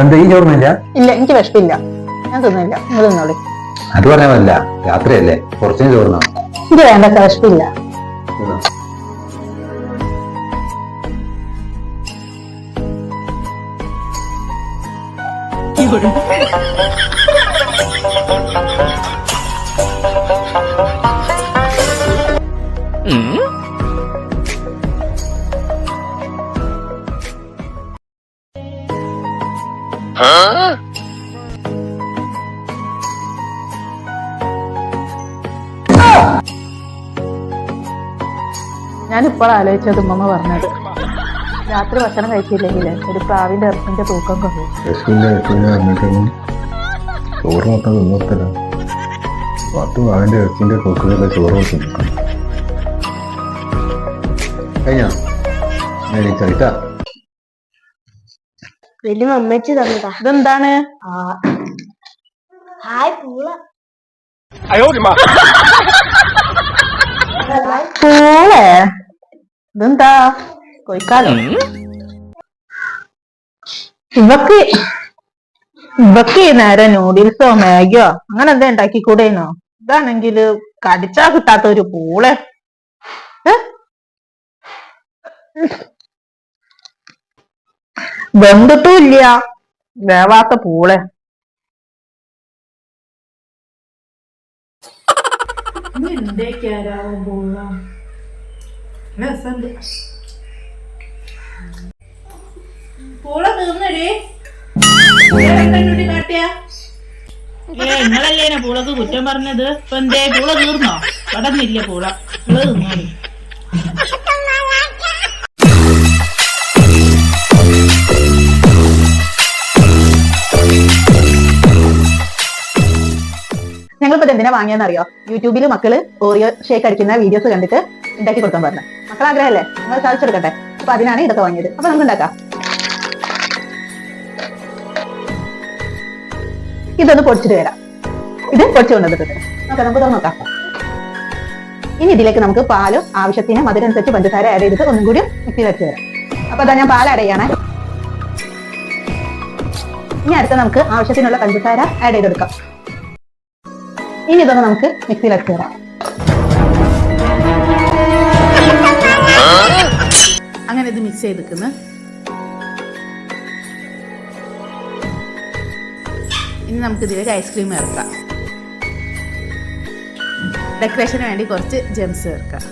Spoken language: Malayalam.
എന്താ ഈ ചോർന്നില്ല ഇല്ല എനിക്ക് വിഷമില്ല ഞാൻ തിന്നില്ല. നിങ്ങൾ തിന്നോളി. അത് പറയാമല്ല രാത്രിയല്ലേ? കുറച്ചിന് ചോർന്നാ എനിക്ക് വേണ്ട വിഷമില്ല ഞാൻ ഇപ്പോൾ ആലോചിച്ചത് ഉമ്മമ്മ പറഞ്ഞത്. രാത്രി ഭക്ഷണം കഴിച്ചില്ലെങ്കിൽ ഒരു പ്രാവിന്റെ ഇറച്ചിന്റെ തൂക്കം കുറയും ചോറ് മൊത്തം തിന്നത്തില്ല പത്ത് വാവിന്റെ ഇറച്ചിന്റെ കൊക്കിലൊക്കെ ചോറ് വെച്ച് നിൽക്കും കഴിഞ്ഞോ ചരിത്ത വലിയ അമ്മച്ചി തന്നതാ. ഇതെന്താണ്? ഹായ് പൂള. പൂളെ? ഇതെന്താ? കൊയ്ക്കാലോ. ഇവക്ക് ഇവക്ക് നേരെ നേരം നൂഡിൽസോ മാഗിയോ അങ്ങനെ എന്താ ഉണ്ടാക്കിക്കൂടേനോ ഇതാണെങ്കിൽ കടിച്ചാ കിട്ടാത്ത ഒരു പൂളെ? വെന്തിട്ടും ഇല്ല വേവാത്ത പൂളെ. പൂള ഏ നിങ്ങളല്ലേ പൂളക്ക് കുറ്റം പറഞ്ഞത്? ഇപ്പൊ എന്തേ? പൂള തീർന്നോ? കടന്നില്ല പൂള. പൂള തിന്നോളി. ഞങ്ങളിപ്പോ എന്തിനാ വാങ്ങിയെന്നറിയോ? യൂട്യൂബിൽ മക്കൾ ഓറിയോ ഷേക്ക് അടിക്കുന്ന വീഡിയോസ് കണ്ടിട്ട് ഉണ്ടാക്കി കൊടുക്കാൻ പറഞ്ഞു. മക്കൾ ആഗ്രഹമല്ലേ നിങ്ങൾ സാധിച്ചെടുക്കട്ടെ. അപ്പൊ അതിനാണ് ഇതൊക്കെ വാങ്ങിയത്. അപ്പൊ നമുക്ക് ഉണ്ടാക്കാം. ഇതൊന്ന് പൊടിച്ചിട്ട് വരാം. ഇത് പൊടിച്ചു കൊണ്ടുവന്നിട്ടുണ്ട് നമുക്ക് തുറന്ന് നോക്കാം. ഇനി ഇതിലേക്ക് നമുക്ക് പാലും ആവശ്യത്തിന് മധുരനുസരിച്ച് പഞ്ചസാര ആഡ് ചെയ്തിട്ട് ഒന്നും കൂടി മിക്സി വെച്ച് തരാം അപ്പൊ അതാ ഞാൻ പാൽ ആഡ് ചെയ്യണേ. ഇനി അടുത്ത നമുക്ക് ആവശ്യത്തിനുള്ള പഞ്ചസാര ആഡ് ചെയ്തെടുക്കാം. ഇനി ഇതൊന്ന് നമുക്ക് മിക്സിയിലേക്ക് കയറാം അങ്ങനെ ഇത് മിക്സ് ചെയ്തെടുക്കുന്നു ഇനി നമുക്ക് ഇതിലേക്ക് ഐസ്ക്രീം ചേർക്കാം. ഡെക്കറേഷന് വേണ്ടി കുറച്ച് ജെംസ് ചേർക്കാം.